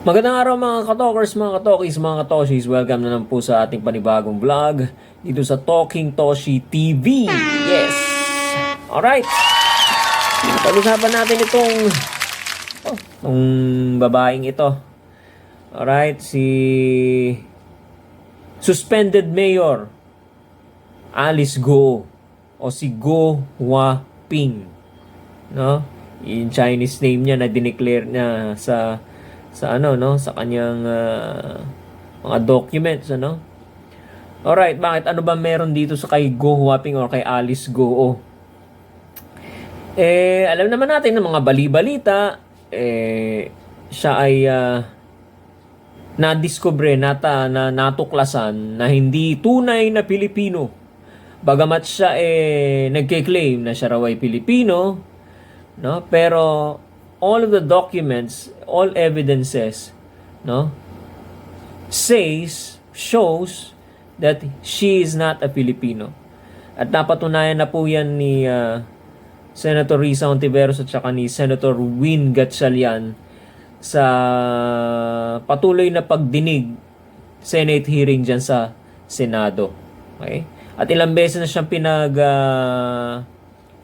Magandang araw mga katokers, mga katokis, mga katoshis. Welcome na naman po sa ating panibagong vlog dito sa Talking Toshi TV. Yes! Alright! Pag-usapan natin itong oh, itong babaeng ito. Alright, si suspended mayor Alice Go o si Go Hua Ping. No? Yung Chinese name niya na dineclare niya sa sa ano no sa kanyang ah, mga documents ano Alright, bakit ano ba meron dito sa kay Go Huaping or kay Alice Go? Eh, alam naman natin ng mga bali-balita, eh, siya ay uh, na-discover, nata, na natuklasan na hindi tunay na Pilipino. Bagamat siya eh, nagke-claim na siya raw ay Pilipino, no? pero all of the documents, all evidences, no, says, shows that she is not a Filipino. At napatunayan na po yan ni ah, Senator Risa Ontiveros at saka ni Senator Win Gatchalian sa patuloy na pagdinig Senate hearing dyan sa Senado. Okay? At ilang beses na siyang pinag ah,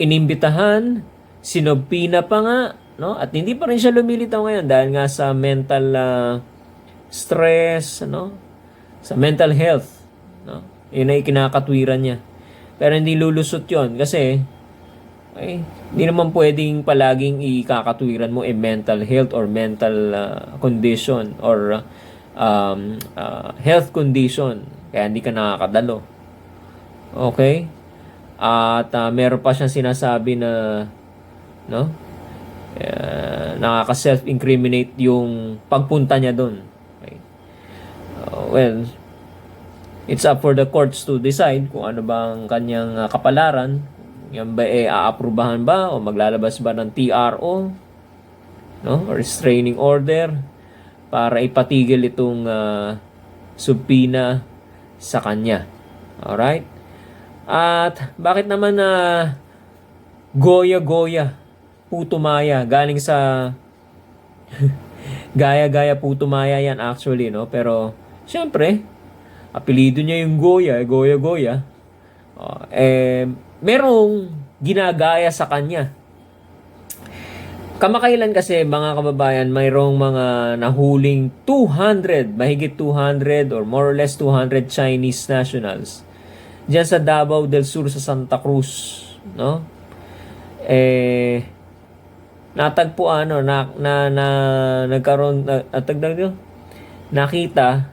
inimbitahan, sinobpina pa nga, no? At hindi pa rin siya lumilitaw ngayon dahil nga sa mental ah, stress, ano? Sa mental health, no? Yun ay kinakatwiran niya. Pero hindi lulusot 'yon kasi ay, hindi naman pwedeng palaging ikakatwiran mo a mental health or mental ah, condition or um, ah, health condition kaya hindi ka nakakadalo. Okay? At ah, meron pa siyang sinasabi na no? Uh, nakaka-self-incriminate yung pagpunta niya doon. Okay. Uh, well, it's up for the courts to decide kung ano bang kanyang ah, kapalaran. Yan ba eh aaprubahan ba o maglalabas ba ng TRO? No? Or restraining order para ipatigil itong ah, subpina sa kanya. Alright? At bakit naman na Goya-Goya, Puto Maya, galing sa Gaya-gaya Puto Maya yan actually, no? Pero, syempre, apelido niya yung Goya, eh, Goya-Goya. Oh, eh, merong ginagaya sa kanya. Kamakailan kasi mga kababayan, mayroong mga nahuling 200, mahigit 200 or more or less 200 Chinese nationals diyan sa Davao del Sur sa Santa Cruz, no? Eh natagpo ano na na, na nagkaroon na, natagdag yun? nakita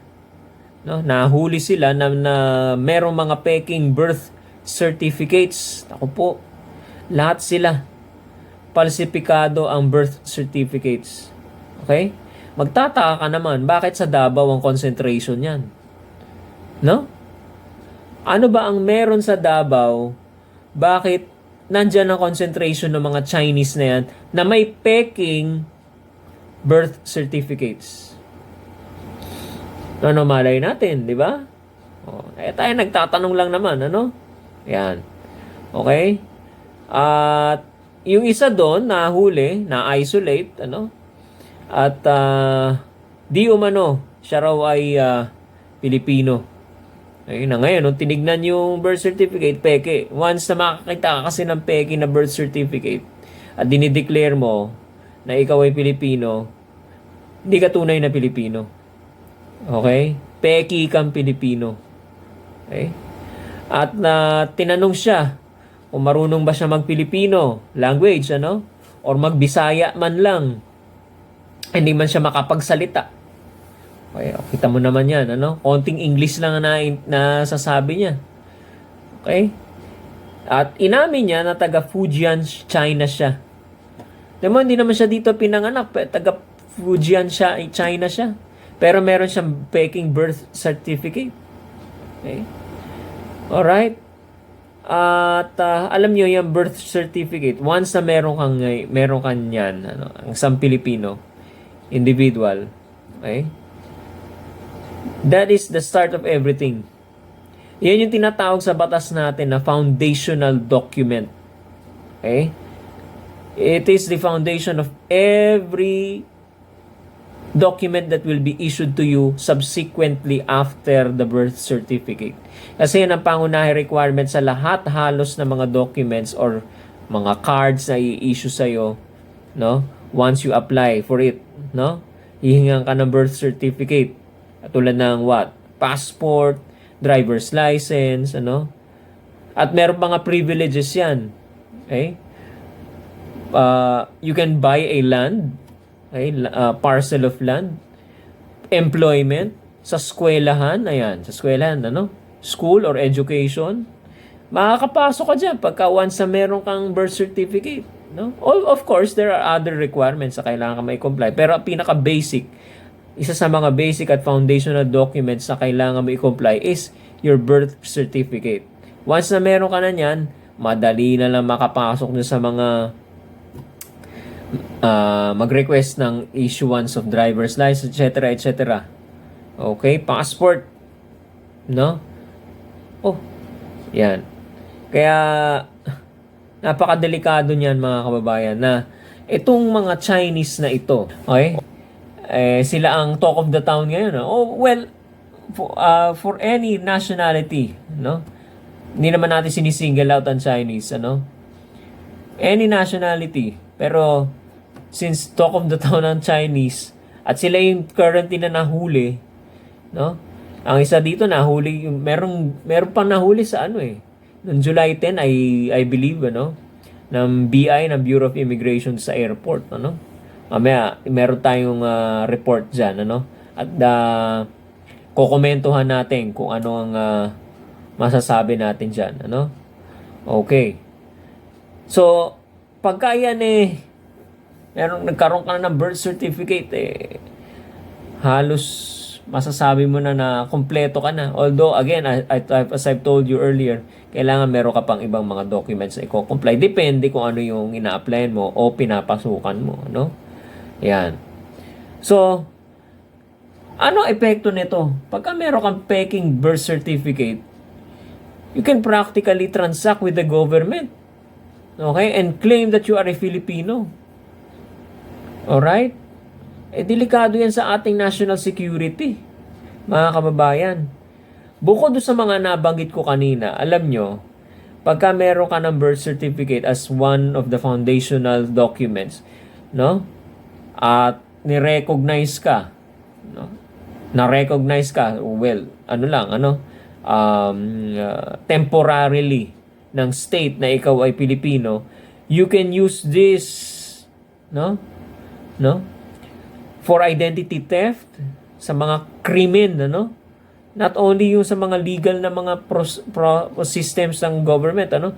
no nahuli sila na, na merong mga peking birth certificates ako po lahat sila falsifikado ang birth certificates okay magtataka ka naman bakit sa Davao ang concentration yan no ano ba ang meron sa Davao? Bakit nandyan ang concentration ng mga Chinese na yan na may peking birth certificates? Ano malay natin, di ba? Oh, eh tayo nagtatanong lang naman, ano? Yan. Okay? At yung isa doon nahuli, na-isolate, ano? At ah, di umano, siya raw ay ah, Pilipino. Ayun na ngayon, nung tinignan yung birth certificate, peke. Once na makakita ka kasi ng peke na birth certificate at dinideclare mo na ikaw ay Pilipino, hindi ka tunay na Pilipino. Okay? Peki kang Pilipino. Okay? At na tinanong siya kung marunong ba siya mag-Pilipino language, ano? Or mag-Bisaya man lang. Hindi man siya makapagsalita. Okay, oh, kita mo naman yan, ano? Konting English lang na nasasabi niya. Okay? At inamin niya na taga Fujian, China siya. Diba, hindi naman siya dito pinanganak. Taga Fujian siya, China siya. Pero meron siyang Peking birth certificate. Okay? Alright? At uh, alam niyo yung birth certificate, once na meron kang meron kang yan, ano, ang isang Pilipino individual, okay? That is the start of everything. Yan yung tinatawag sa batas natin na foundational document. Okay? It is the foundation of every document that will be issued to you subsequently after the birth certificate. Kasi yan ang pangunahing requirement sa lahat halos ng mga documents or mga cards na i-issue sa'yo, no? Once you apply for it, no? Hihingan ka ng birth certificate. Tulad ng what? Passport, driver's license, ano? At meron nga privileges yan. Okay? Uh, you can buy a land, okay? Uh, parcel of land, employment, sa eskwelahan, ayan, sa eskwelahan, ano? School or education, makakapasok ka dyan pagka once na meron kang birth certificate. No? Of of course, there are other requirements na kailangan ka may comply. Pero pinaka-basic, isa sa mga basic at foundational documents na kailangan mo i-comply is your birth certificate. Once na meron ka na yan, madali na lang makapasok na sa mga ah, mag-request ng issuance of driver's license, etc., etc. Okay, passport. No? Oh, yan. Kaya, napakadelikado niyan mga kababayan na itong mga Chinese na ito, okay? Eh, sila ang talk of the town ngayon. no? Oh, well, for, uh, for any nationality, no? Hindi naman natin sinisingle out ang Chinese, ano? Any nationality. Pero, since talk of the town ang Chinese, at sila yung currently na nahuli, no? Ang isa dito nahuli, merong, meron pang nahuli sa ano eh. Noong July 10, I, I believe, ano? Ng BI, ng Bureau of Immigration sa airport, ano? Mamaya, meron tayong ah, report dyan, ano? At uh, kukomentuhan natin kung ano ang ah, masasabi natin dyan, ano? Okay. So, pagka yan eh, meron, nagkaroon ka na ng birth certificate eh, halos masasabi mo na na kompleto ka na. Although, again, I, I, as I've told you earlier, kailangan meron ka pang ibang mga documents na i-comply. Depende kung ano yung ina-applyan mo o pinapasukan mo. No? Yan. So, ano epekto nito? Pagka meron kang peking birth certificate, you can practically transact with the government. Okay? And claim that you are a Filipino. Alright? Eh, delikado yan sa ating national security, mga kababayan. Bukod doon sa mga nabanggit ko kanina, alam nyo, pagka meron ka ng birth certificate as one of the foundational documents, no? At ni-recognize ka, no? Na-recognize ka, well, ano lang, ano? Um, uh, temporarily ng state na ikaw ay Pilipino, you can use this, no? No? for identity theft, sa mga krimen, ano? Not only yung sa mga legal na mga pros, pro, systems ng government, ano?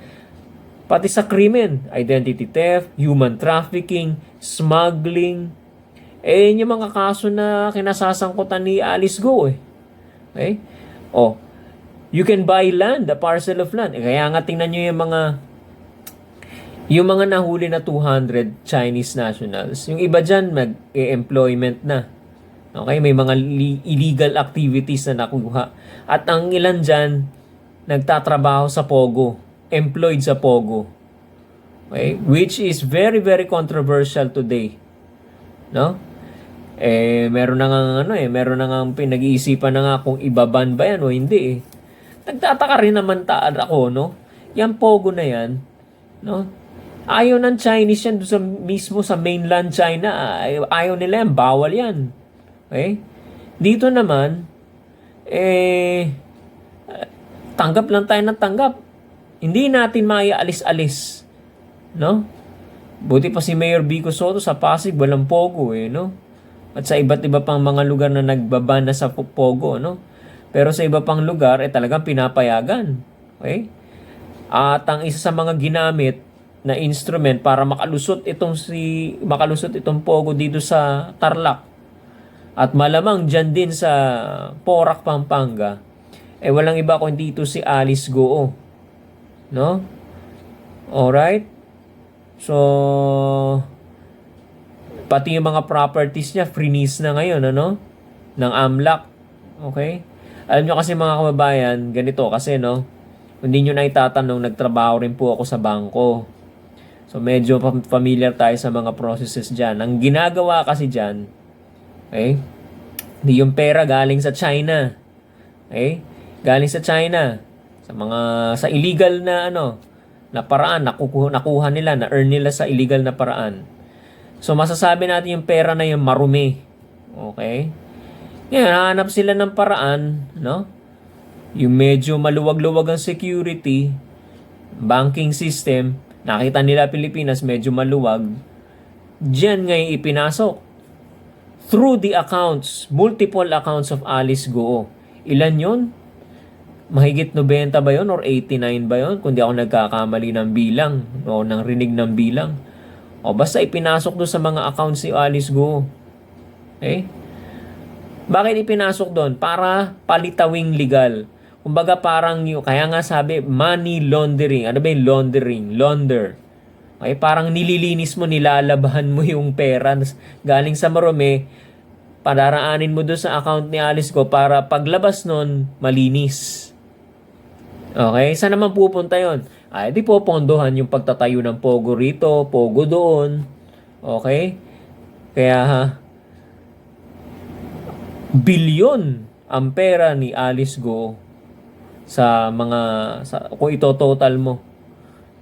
Pati sa krimen, identity theft, human trafficking, smuggling. Eh, yun yung mga kaso na kinasasangkutan ni Alice Go, eh. Okay? Oh, you can buy land, a parcel of land. Eh, kaya nga tingnan nyo yung mga yung mga nahuli na 200 Chinese nationals, yung iba dyan mag-employment na. Okay, may mga illegal activities na nakuha. At ang ilan dyan, nagtatrabaho sa Pogo, employed sa Pogo. Okay, which is very very controversial today. No? Eh meron na nga ano eh, meron na nga pinag-iisipan na nga kung ibaban ba yan o hindi eh. Nagtataka rin naman taan ako, no? Yan Pogo na yan, no? Ayaw ng Chinese yan sa, mismo sa mainland China. Ay- Ayaw nila yan. Bawal yan. Okay? Dito naman, eh, tanggap lang tayo ng tanggap. Hindi natin maialis-alis. No? Buti pa si Mayor Vico Soto sa Pasig, walang pogo eh, no? At sa iba't iba pang mga lugar na nagbaban na sa po- pogo, no? Pero sa iba pang lugar, eh talagang pinapayagan. Okay? At ang isa sa mga ginamit na instrument para makalusot itong si makalusot itong pogo dito sa Tarlac at malamang dyan din sa Porac, Pampanga eh walang iba kundi ito si Alice Goo no alright so pati yung mga properties niya freeze na ngayon ano ng AMLAC okay alam nyo kasi mga kababayan ganito kasi no hindi nyo na itatanong nagtrabaho rin po ako sa bangko So medyo familiar tayo sa mga processes dyan. Ang ginagawa kasi dyan, Okay? Di yung pera galing sa China. Okay? Galing sa China. Sa mga sa illegal na ano na paraan nakukuha, nakuha nila na earn nila sa illegal na paraan. So masasabi natin yung pera na yung marumi. Okay? Ngayon, hanap sila ng paraan, no? Yung medyo maluwag-luwag ang security, banking system, nakita nila Pilipinas medyo maluwag, diyan ngayon ipinasok. Through the accounts, multiple accounts of Alice Goo. Ilan yon? Mahigit 90 ba yon or 89 ba yon? Kundi ako nagkakamali ng bilang o ng rinig ng bilang. O basta ipinasok do sa mga accounts si Alice Go. Okay? Bakit ipinasok doon? Para palitawing legal. Kumbaga parang yung, kaya nga sabi, money laundering. Ano ba yung laundering? Launder. Okay, parang nililinis mo, nilalabahan mo yung pera galing sa marumi, padaraanin mo doon sa account ni Alice ko para paglabas nun, malinis. Okay, saan naman pupunta yon? Ay, di po pondohan yung pagtatayo ng pogo rito, pogo doon. Okay? Kaya ha, bilyon ang pera ni Alice Go sa mga sa, kung ito total mo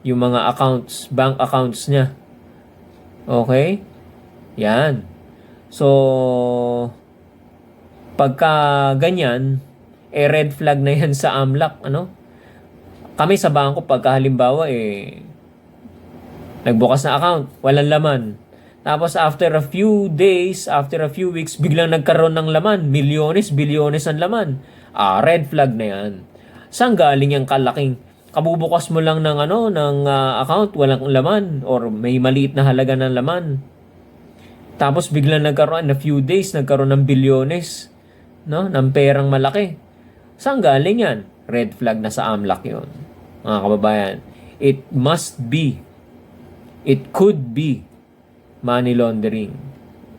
yung mga accounts, bank accounts niya. Okay? Yan. So pagka ganyan, eh red flag na yan sa AMLAC, ano? Kami sa bangko pagka halimbawa eh nagbukas na account, walang laman. Tapos after a few days, after a few weeks, biglang nagkaroon ng laman. Milyones, bilyones ang laman. Ah, red flag na yan. Saan galing yung kalaking kabubukas mo lang ng ano ng ah, account walang laman or may maliit na halaga ng laman. Tapos biglang nagkaroon in a few days nagkaroon ng bilyones no ng perang malaki. Saan galing yan? Red flag na sa AMLAC 'yon. Mga kababayan, it must be it could be money laundering.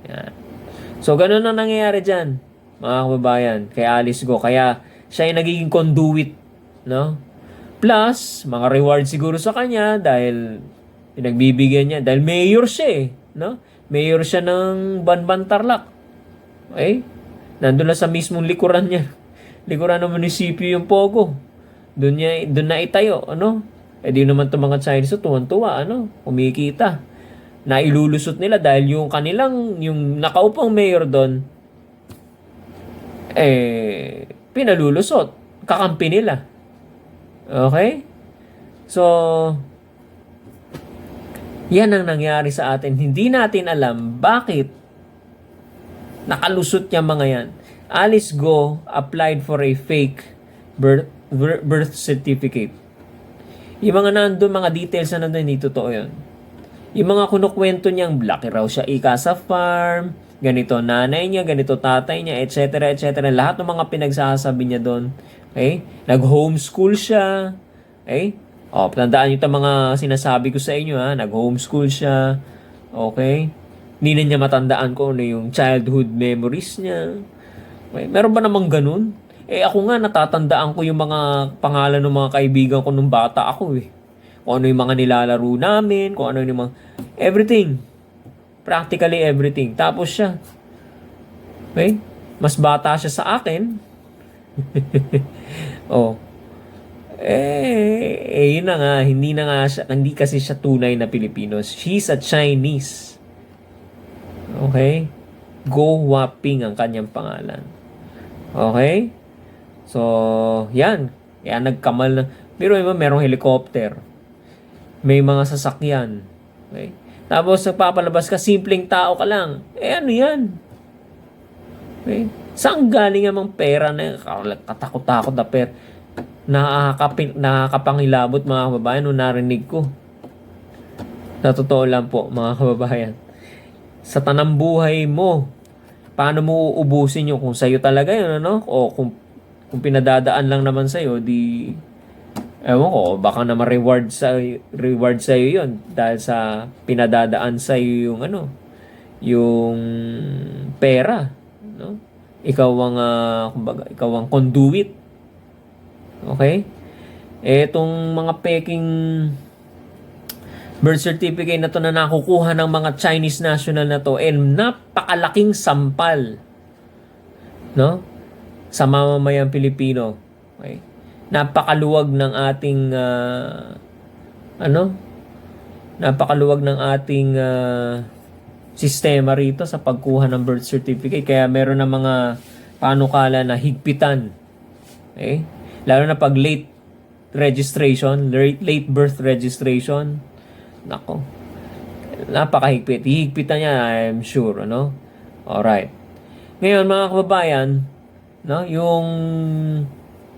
Yan. So ganun ang nangyayari diyan, mga kababayan, kay Alice Go. Kaya siya ay nagiging conduit, no? Plus, mga reward siguro sa kanya dahil pinagbibigyan niya. Dahil mayor siya eh. No? Mayor siya ng Banban Tarlac. Okay? Nandun na sa mismong likuran niya. Likuran ng munisipyo yung Pogo. Doon, niya, doon na itayo. Ano? Eh di naman itong mga Chinese tuwan-tuwa. Ano? Kumikita. Na ilulusot nila dahil yung kanilang, yung nakaupang mayor doon, eh, pinalulusot. Kakampi nila. Okay? So, yan ang nangyari sa atin. Hindi natin alam bakit nakalusot niya mga yan. Alice Go applied for a fake birth, birth certificate. Yung mga nandun, mga details na nandun, hindi totoo yun. Yung mga kunukwento niyang laki raw siya ika sa farm, ganito nanay niya, ganito tatay niya, etc. etc. Lahat ng mga pinagsasabi niya doon. Okay? Nag-homeschool siya. Okay? O, tandaan niyo itong mga sinasabi ko sa inyo ha. Nag-homeschool siya. Okay? Hindi na niya matandaan ko ano yung childhood memories niya. Okay? Meron ba namang ganun? Eh ako nga natatandaan ko yung mga pangalan ng mga kaibigan ko nung bata ako eh. Kung ano yung mga nilalaro namin, kung ano yung mga... Everything. Practically everything. Tapos siya. Okay? Mas bata siya sa akin. oh. Eh, eh, yun na nga, hindi na nga siya, hindi kasi siya tunay na Pilipino. She's a Chinese. Okay? Go Waping ang kanyang pangalan. Okay? So, yan. Yan, nagkamal na. Pero iba, merong helicopter. May mga sasakyan. Okay? Tapos, nagpapalabas ka, simpleng tao ka lang. Eh, ano yan? Okay? Saan galing ang pera na katakot-takot na pera? Nakakapin, nakakapangilabot mga kababayan nung narinig ko. Sa totoo lang po mga kababayan. Sa tanang buhay mo, paano mo uubusin yun? Kung sa'yo talaga yun, ano? O kung, kung pinadadaan lang naman sa'yo, di... Ewan ko, baka na ma-reward sa reward sa iyo 'yon dahil sa pinadadaan sa iyo yung ano, yung pera, no? Ikaw ang uh, kumbaga, ikaw ang conduit. Okay? Eh, itong mga peking birth certificate na to na nakukuha ng mga Chinese national na to and napakalaking sampal no sa mamamayang Pilipino. Okay? Napakaluwag ng ating ah, ano? Napakaluwag ng ating ah, sistema rito sa pagkuha ng birth certificate. Kaya meron ng mga panukala na higpitan. Okay? Lalo na pag late registration late, birth registration. Nako. Napakahigpit. Hihigpitan niya I'm sure ano? Alright. Ngayon mga kababayan no? Yung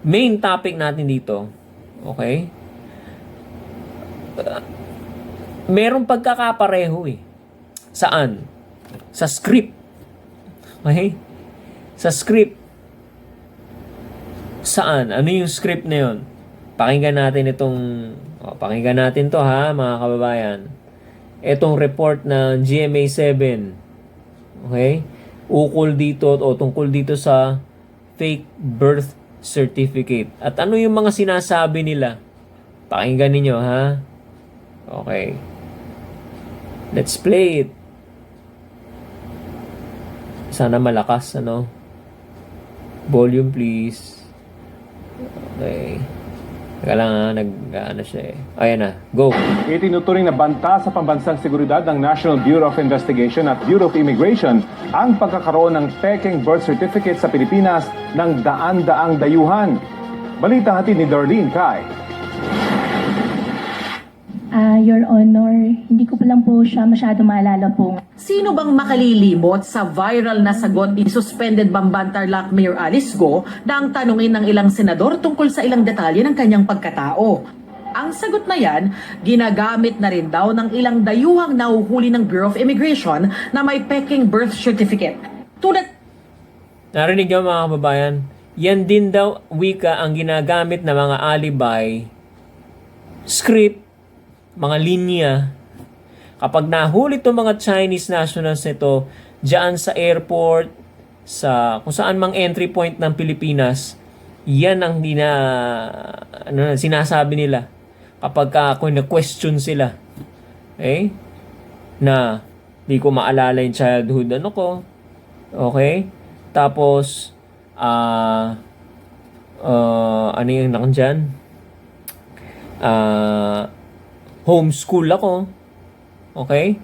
main topic natin dito okay? Uh, merong pagkakapareho eh. Saan? Sa script. Okay? Sa script. Saan? Ano yung script na yun? Pakinggan natin itong oh, pakinggan natin to ha mga kababayan. Itong report ng GMA7 okay? Ukol dito o tungkol dito sa fake birth certificate. At ano yung mga sinasabi nila? Pakinggan ninyo ha? Okay. Let's play it. Sana malakas ano? Volume please. Okay Teka lang nag, ano siya eh. Ayan na, go. Itinuturing na banta sa pambansang seguridad ng National Bureau of Investigation at Bureau of Immigration ang pagkakaroon ng peking birth certificate sa Pilipinas ng daan-daang dayuhan. Balita hatid ni Darlene Kai. Ah, Your Honor, hindi ko pa lang po siya masyado maalala po. Sino bang makalilimot sa viral na sagot ni suspended Bambantarlac Mayor Alice Go na ang tanungin ng ilang senador tungkol sa ilang detalye ng kanyang pagkatao? Ang sagot na yan, ginagamit na rin daw ng ilang dayuhang nahuhuli ng Bureau of Immigration na may peking birth certificate. Tulad Narinig niyo mga kababayan? Yan din daw wika ang ginagamit ng mga alibay, script, mga linya. Kapag nahuli itong mga Chinese nationals nito, dyan sa airport, sa kung saan mang entry point ng Pilipinas, yan ang dina, ano, sinasabi nila kapag ka, kung na-question sila. Okay? Na, di ko maalala yung childhood ano ko. Okay? Tapos, ah, ah, ano yung nakandyan? Ah, homeschool ako. Okay?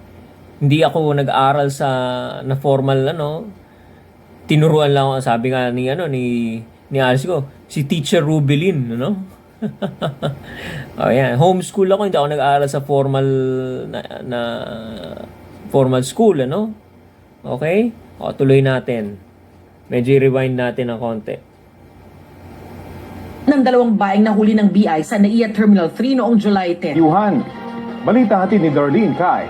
Hindi ako nag-aral sa na formal ano. Tinuruan lang ako, sabi nga ni ano ni ni Alice ko, si Teacher Rubelin, ano? oh, yan. Homeschool ako, hindi ako nag-aaral sa formal na, na formal school, ano? Okay? O, tuloy natin. Medyo rewind natin ng konti. Ng dalawang baeng nahuli ng BI sa NAIA Terminal 3 noong July 10. Dayuhan. Balita hatid ni Darlene Kai.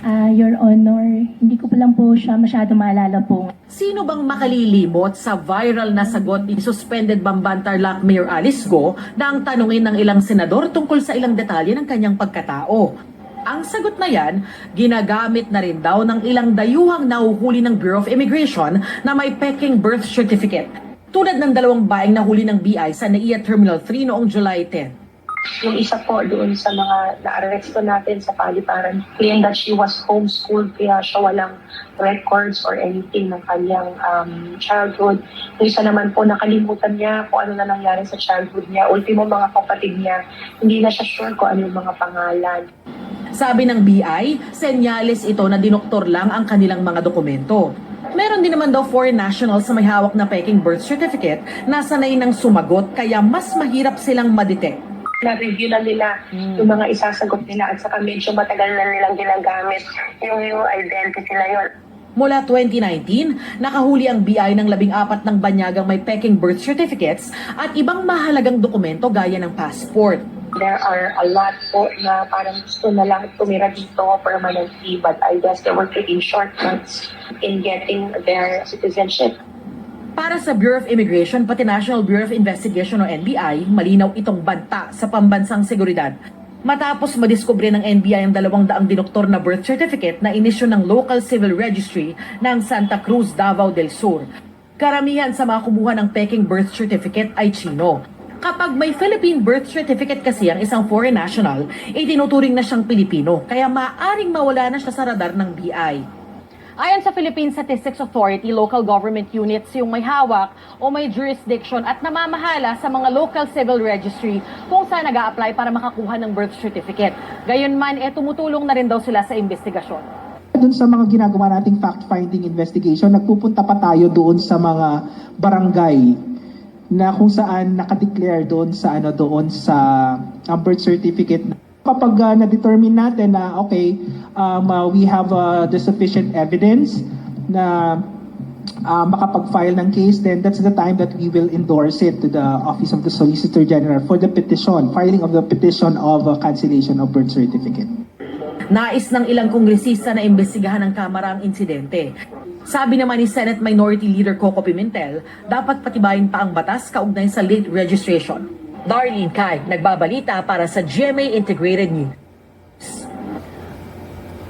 Ah, Your Honor, hindi ko pa lang po siya masyado maalala po. Sino bang makalilimot sa viral na sagot ni suspended Bambantarlac Mayor Alice Go na ang tanungin ng ilang senador tungkol sa ilang detalye ng kanyang pagkatao? Ang sagot na yan, ginagamit na rin daw ng ilang dayuhang nahuhuli ng Bureau of Immigration na may peking birth certificate. Tulad ng dalawang baeng nahuli ng BI sa NAIA Terminal 3 noong July 10. Yung isa po doon sa mga na-arresto natin sa paliparan, claim that she was homeschooled kaya siya walang records or anything ng kanyang um, childhood. Yung isa naman po, nakalimutan niya kung ano na nangyari sa childhood niya. Ultimo mga kapatid niya, hindi na siya sure kung ano yung mga pangalan. Sabi ng BI, senyales ito na dinoktor lang ang kanilang mga dokumento. Meron din naman daw foreign nationals sa may hawak na peking birth certificate na sanay ng sumagot kaya mas mahirap silang madetect. Na-review na nila yung mga isasagot nila at saka medyo matagal na nilang ginagamit yung, yung identity na yun. Mula 2019, nakahuli ang BI ng labing apat ng banyagang may peking birth certificates at ibang mahalagang dokumento gaya ng passport. There are a lot po na parang gusto na lang tumira dito permanently but I guess they were taking shortcuts in getting their citizenship. Para sa Bureau of Immigration pati National Bureau of Investigation o NBI, malinaw itong banta sa pambansang seguridad. Matapos madiskubre ng NBI ang dalawang daang dinoktor na birth certificate na inisyo ng local civil registry ng Santa Cruz, Davao del Sur. Karamihan sa mga kumuha ng peking birth certificate ay Chino. Kapag may Philippine birth certificate kasi ang isang foreign national, itinuturing na siyang Pilipino, kaya maaring mawala na siya sa radar ng BI. Ayon sa Philippine Statistics Authority, local government units yung may hawak o may jurisdiction at namamahala sa mga local civil registry kung saan nag apply para makakuha ng birth certificate. Gayunman, eh, tumutulong na rin daw sila sa investigasyon. Doon sa mga ginagawa nating fact-finding investigation, nagpupunta pa tayo doon sa mga barangay na kung saan nakadeclare doon sa ano doon sa um, birth certificate. Kapag uh, na-determine natin na okay, um, uh, we have uh, the sufficient evidence na uh, makapag-file ng case, then that's the time that we will endorse it to the Office of the Solicitor General for the petition, filing of the petition of uh, cancellation of birth certificate. Nais ng ilang kongresista na imbestigahan ng Kamara ang insidente. Sabi naman ni Senate Minority Leader Coco Pimentel, dapat patibayin pa ang batas kaugnay sa late registration. Darlene Kai, nagbabalita para sa GMA Integrated News.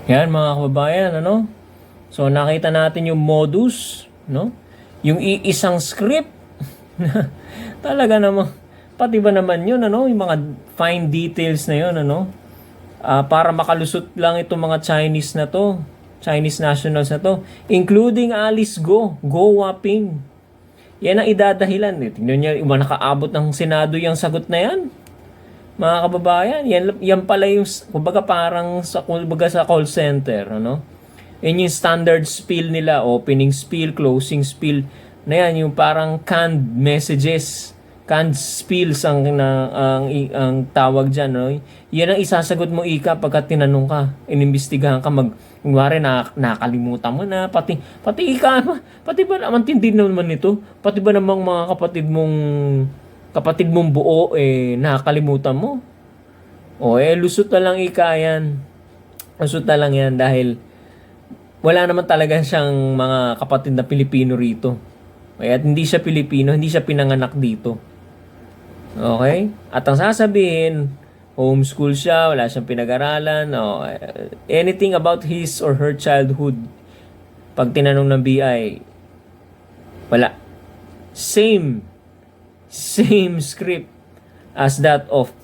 Yan mga kababayan, ano? So nakita natin yung modus, no? Yung iisang script. Talaga naman, pati ba naman yun, ano? Yung mga fine details na yun, ano? Ah, para makalusot lang itong mga Chinese na to. Chinese nationals na to. Including Alice Go. Go Waping. Yan ang idadahilan. Eh. Tingnan niyo, yung nakaabot ng Senado yung sagot na yan mga kababayan, yan, yan pala yung, kumbaga parang sa, kumbaga sa call center, ano? Yan yung standard spiel nila, opening spiel, closing spiel, na yan, yung parang canned messages, canned spills ang, na, ang, ang tawag dyan, no? Yan ang isasagot mo, Ika, pagka tinanong ka, inimbestigahan ka, mag, kunwari, na, nakalimutan mo na, pati, pati Ika, pati ba naman tindi naman nito? Pati ba namang mga kapatid mong kapatid mong buo, eh, nakakalimutan mo. O, eh, lusot na lang ika yan. Lusot na lang yan dahil wala naman talaga siyang mga kapatid na Pilipino rito. Kaya hindi siya Pilipino, hindi siya pinanganak dito. Okay? At ang sasabihin, homeschool siya, wala siyang pinag-aralan, o, eh, anything about his or her childhood, pag tinanong ng BI, wala. Same same script as that of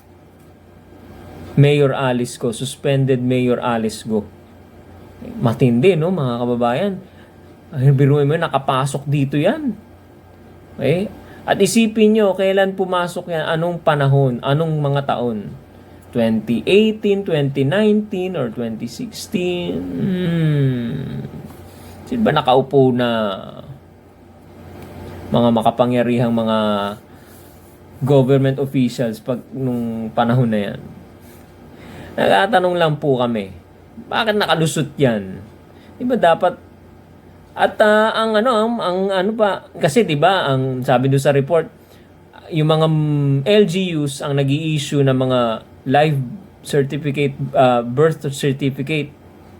Mayor Alice Go, suspended Mayor Alice Go. Matindi, no, mga kababayan? Ay, biruin mo, nakapasok dito yan. Okay? At isipin nyo, kailan pumasok yan? Anong panahon? Anong mga taon? 2018, 2019, or 2016? Hmm. Sino ba nakaupo na mga makapangyarihang mga government officials pag nung panahon na yan. Nagtatanong lang po kami, bakit nakalusot yan? Di ba dapat at ah, ang ano ang, ang ano pa kasi 'di ba ang sabi do sa report yung mga mm, LGUs ang nag-i-issue ng mga live certificate ah, birth certificate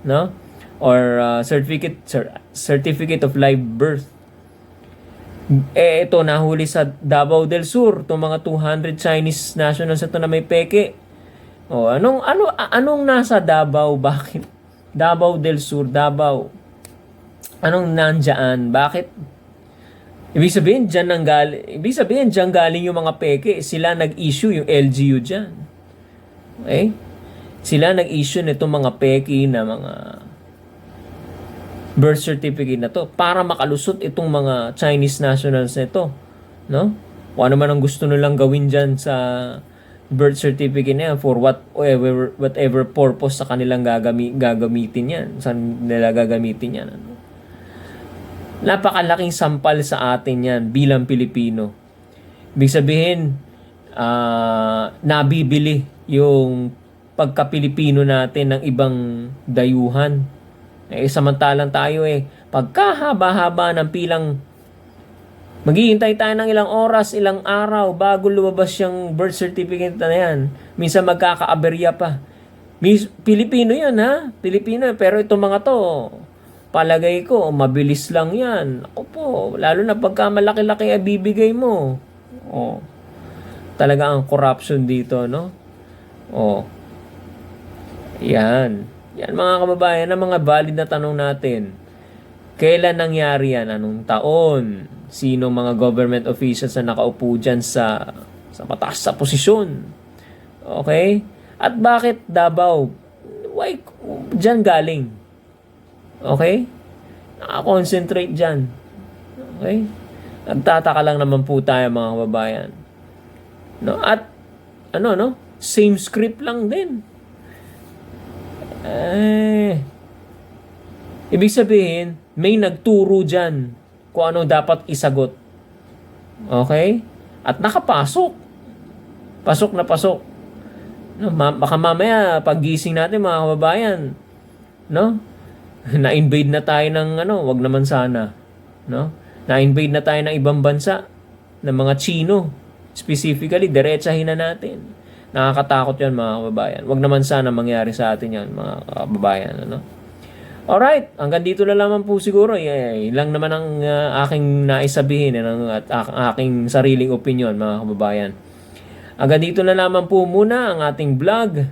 no or ah, certificate cer- certificate of live birth eh, ito, nahuli sa Davao del Sur, itong mga 200 Chinese nationals ito na may peke. O, anong, ano, anong nasa Davao? Bakit? Davao del Sur, Davao. Anong nandyan? Bakit? Ibig sabihin, dyan nang galing, ibig sabihin, dyan galing yung mga peke. Sila nag-issue yung LGU dyan. Okay? Sila nag-issue nitong mga peke na mga birth certificate na to para makalusot itong mga Chinese nationals na ito. No? Kung ano man ang gusto nilang gawin dyan sa birth certificate na yan for whatever, whatever purpose sa kanilang gagami, gagamitin yan. Saan nila gagamitin yan. Ano? Napakalaking sampal sa atin yan bilang Pilipino. Ibig sabihin, ah, nabibili yung pagka-Pilipino natin ng ibang dayuhan. Eh, samantalang tayo eh, pagkahaba-haba ng pilang Maghihintay tayo ng ilang oras, ilang araw bago lumabas yung birth certificate na yan. Minsan magkakaaberya pa. Pilipino yun ha? Pilipino. Pero itong mga to, palagay ko, mabilis lang yan. Ako po, lalo na pagka malaki-laki ay bibigay mo. Oh. Talaga ang corruption dito, no? Oh. Yan. Yan mga kababayan, ang mga valid na tanong natin. Kailan nangyari yan? Anong taon? Sino mga government officials na nakaupo dyan sa sa mataas sa posisyon. Okay? At bakit Davao? Why? Diyan galing. Okay? Nakakonsentrate dyan. Okay? Nagtataka lang naman po tayo mga kababayan. No? At, ano, no? Same script lang din. Eh, ibig sabihin, may nagturo dyan kung ano dapat isagot. Okay? At nakapasok. Pasok na pasok. No, ma- baka mamaya paggising natin mga kababayan, no? Na-invade na tayo ng ano, wag naman sana, no? Na-invade na tayo ng ibang bansa, ng mga Chino, specifically, diretsahin na natin. Nakakatakot 'yan mga kababayan. Wag naman sana mangyari sa atin 'yan mga kababayan, ano? Alright, hanggang dito na lamang po siguro. Eh, lang naman ang uh, aking naisabihin eh, ng, at ak- aking sariling opinion mga kababayan. Hanggang dito na lamang po muna ang ating vlog.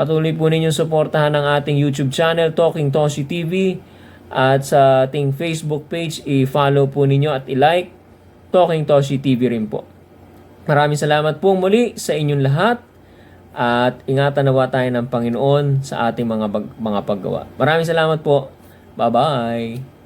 Patuloy po ninyong suportahan ang ating YouTube channel, Talking Toshi TV. At sa ating Facebook page, i-follow po ninyo at i-like Talking Toshi TV rin po. Maraming salamat po muli sa inyong lahat. At ingatan nawa tayo ng Panginoon sa ating mga, mga paggawa. Maraming salamat po. Bye-bye.